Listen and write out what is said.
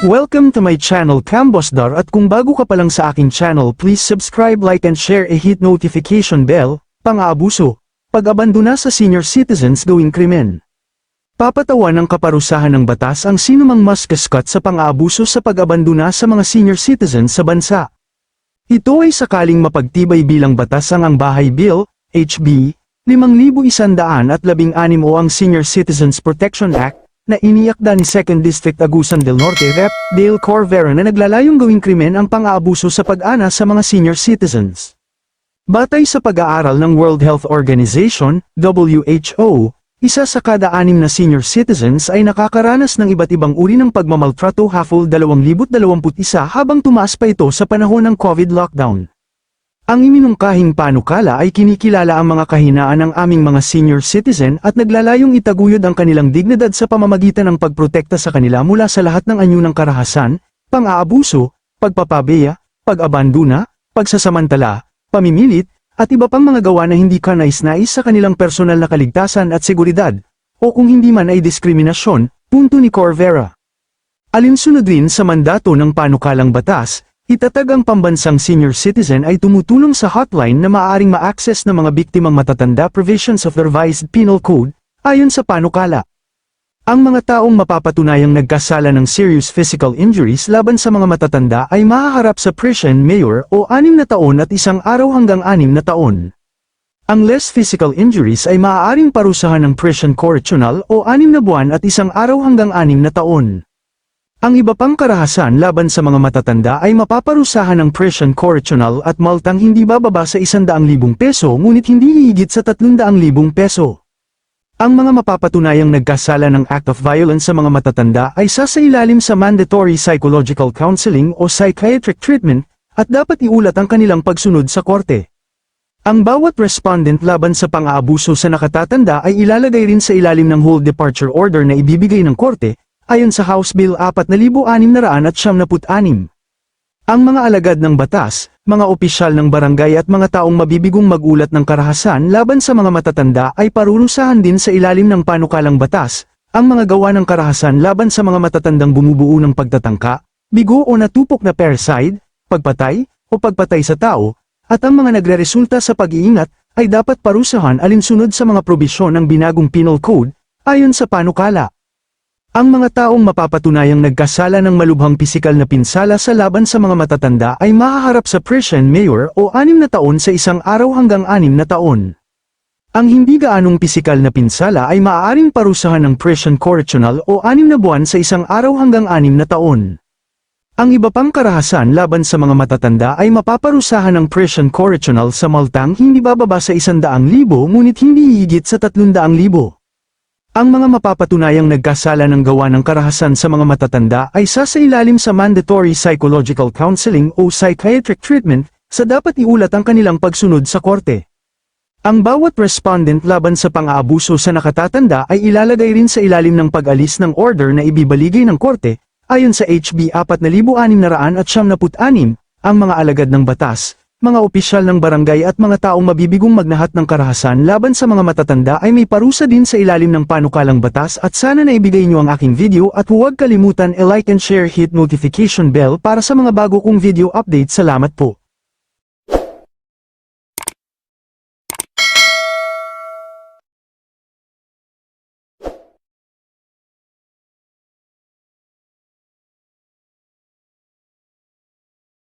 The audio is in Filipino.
Welcome to my channel Cambosdar at kung bago ka pa lang sa aking channel please subscribe like and share e hit notification bell, pang-aabuso, pag-abandona sa senior citizens gawing krimen. Papatawan ng kaparusahan ng batas ang sinumang mas kaskat sa pang-aabuso sa pag-abandona sa mga senior citizens sa bansa. Ito ay sakaling mapagtibay bilang batas ang ang Bahay Bill, HB, 5116 o ang Senior Citizens Protection Act, na iniakda ni 2nd District Agusan del Norte Rep. Dale Corvera na naglalayong gawing krimen ang pang-aabuso sa pag-ana sa mga senior citizens. Batay sa pag-aaral ng World Health Organization, WHO, isa sa kada anim na senior citizens ay nakakaranas ng iba't ibang uri ng pagmamaltrato hafol 2021 habang tumaas pa ito sa panahon ng COVID lockdown. Ang iminungkahing panukala ay kinikilala ang mga kahinaan ng aming mga senior citizen at naglalayong itaguyod ang kanilang dignidad sa pamamagitan ng pagprotekta sa kanila mula sa lahat ng anyo ng karahasan, pang-aabuso, pagpapabeya, pag-abandona, pagsasamantala, pamimilit, at iba pang mga gawa na hindi ka nais-nais sa kanilang personal na kaligtasan at seguridad, o kung hindi man ay diskriminasyon, punto ni Corvera. Alinsunod rin sa mandato ng panukalang batas, itatag ang pambansang senior citizen ay tumutulong sa hotline na maaaring ma-access ng mga biktimang matatanda provisions of the revised penal code, ayon sa panukala. Ang mga taong mapapatunayang nagkasala ng serious physical injuries laban sa mga matatanda ay mahaharap sa prison mayor o anim na taon at isang araw hanggang anim na taon. Ang less physical injuries ay maaaring parusahan ng prison correctional o anim na buwan at isang araw hanggang anim na taon. Ang iba pang karahasan laban sa mga matatanda ay mapaparusahan ng prison correctional at maltang hindi bababa sa 100,000 peso ngunit hindi hihigit sa 300,000 peso. Ang mga mapapatunayang nagkasala ng act of violence sa mga matatanda ay sasailalim sa mandatory psychological counseling o psychiatric treatment, at dapat iulat ang kanilang pagsunod sa korte. Ang bawat respondent laban sa pang-aabuso sa nakatatanda ay ilalagay rin sa ilalim ng whole departure order na ibibigay ng korte, ayon sa House Bill 4676. Ang mga alagad ng batas, mga opisyal ng barangay at mga taong mabibigong magulat ng karahasan laban sa mga matatanda ay parurusahan din sa ilalim ng panukalang batas, ang mga gawa ng karahasan laban sa mga matatandang bumubuo ng pagtatangka, bigo o natupok na parricide, pagpatay, o pagpatay sa tao, at ang mga nagreresulta sa pag-iingat, ay dapat parusahan alinsunod sa mga probisyon ng binagong penal code, ayon sa panukala. Ang mga taong mapapatunayang nagkasala ng malubhang pisikal na pinsala sa laban sa mga matatanda ay mahaharap sa prison mayor o anim na taon sa isang araw hanggang anim na taon. Ang hindi gaanong pisikal na pinsala ay maaaring parusahan ng prison correctional o anim na buwan sa isang araw hanggang anim na taon. Ang iba pang karahasan laban sa mga matatanda ay mapaparusahan ng prison correctional sa maltang hindi bababa sa 100,000 ngunit hindi higit sa 300,000. Ang mga mapapatunayang nagkasala ng gawa ng karahasan sa mga matatanda ay sasailalim sa mandatory psychological counseling o psychiatric treatment, sa dapat iulat ang kanilang pagsunod sa korte. Ang bawat respondent laban sa pang-aabuso sa nakatatanda ay ilalagay rin sa ilalim ng pag-alis ng order na ibibaligay ng korte, ayon sa HB 4676, ang mga alagad ng batas, mga opisyal ng barangay at mga taong mabibigong magnahat ng karahasan laban sa mga matatanda ay may parusa din sa ilalim ng panukalang batas at sana na ibigay nyo ang aking video at huwag kalimutan e-like and share hit notification bell para sa mga bago kong video update. Salamat po.